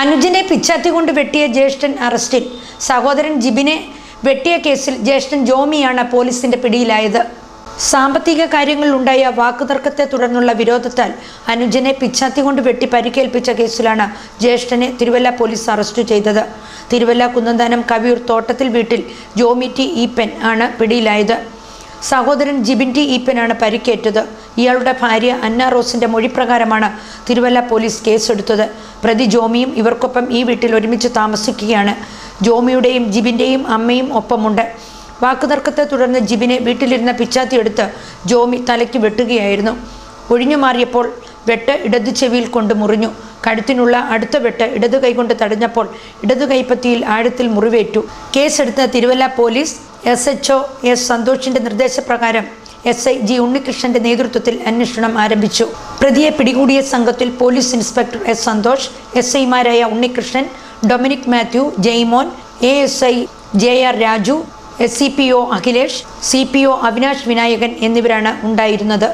അനുജനെ പിച്ചാത്തി കൊണ്ട് വെട്ടിയ ജ്യേഷ്ഠൻ അറസ്റ്റിൽ. സഹോദരൻ ജിബിനെ വെട്ടിയ കേസിൽ ജ്യേഷ്ഠൻ ജോമിയാണ് പോലീസിന്റെ പിടിയിലായത്. സാമ്പത്തിക കാര്യങ്ങളിലുണ്ടായ വാക്കുതർക്കത്തെ തുടർന്നുള്ള വിരോധത്താൽ അനുജനെ പിച്ചാത്തി കൊണ്ട് വെട്ടി പരിക്കേൽപ്പിച്ച കേസിലാണ് ജ്യേഷ്ഠനെ തിരുവല്ല പോലീസ് അറസ്റ്റ് ചെയ്തത്. തിരുവല്ല കുന്നന്താനം കവിയൂർ തോട്ടത്തിൽ വീട്ടിൽ ജോമിറ്റി ഈപ്പൻ ആണ് പിടിയിലായത്. സഹോദരൻ ജിബിൻ ടി ഈപ്പനാണ് പരിക്കേറ്റത്. ഇയാളുടെ ഭാര്യ അന്ന റോസിന്റെ മൊഴിപ്രകാരമാണ് തിരുവല്ല പോലീസ് കേസെടുത്തത്. പ്രതി ജോമിയും ഇവർക്കൊപ്പം ഈ വീട്ടിൽ ഒരുമിച്ച് താമസിക്കുകയാണ്. ജോമിയുടെയും ജിബിന്റെയും അമ്മയും ഒപ്പമുണ്ട്. വാക്കുതർക്കത്തെ തുടർന്ന് ജിബിനെ വീട്ടിലിരുന്ന പിച്ചാത്തിയെടുത്ത് ജോമി തലയ്ക്ക് വെട്ടുകയായിരുന്നു. ഒഴിഞ്ഞു മാറിയപ്പോൾ വെട്ട് ഇടതു ചെവിയിൽ കൊണ്ട് മുറിഞ്ഞു. കഴുത്തിനുള്ള അടുത്ത വെട്ട് ഇടതു കൈകൊണ്ട് തടഞ്ഞപ്പോൾ ഇടതു കൈപ്പത്തിയിൽ ആഴത്തിൽ മുറിവേറ്റു. കേസെടുത്ത Thiruvalla police S H O S സന്തോഷിന്റെ നിർദ്ദേശപ്രകാരം എസ് ഐ ജി ഉണ്ണികൃഷ്ണന്റെ നേതൃത്വത്തിൽ അന്വേഷണം ആരംഭിച്ചു. പ്രതിയെ പിടികൂടിയ സംഘത്തിൽ police inspector S Santhosh S ഐമാരായ Unnikrishnan Dominic Mathew Jaimon A S I J R Raju S C P O Akhilesh C P O Avinash Vinayakan എന്നിവരാണ് ഉണ്ടായിരുന്നത്.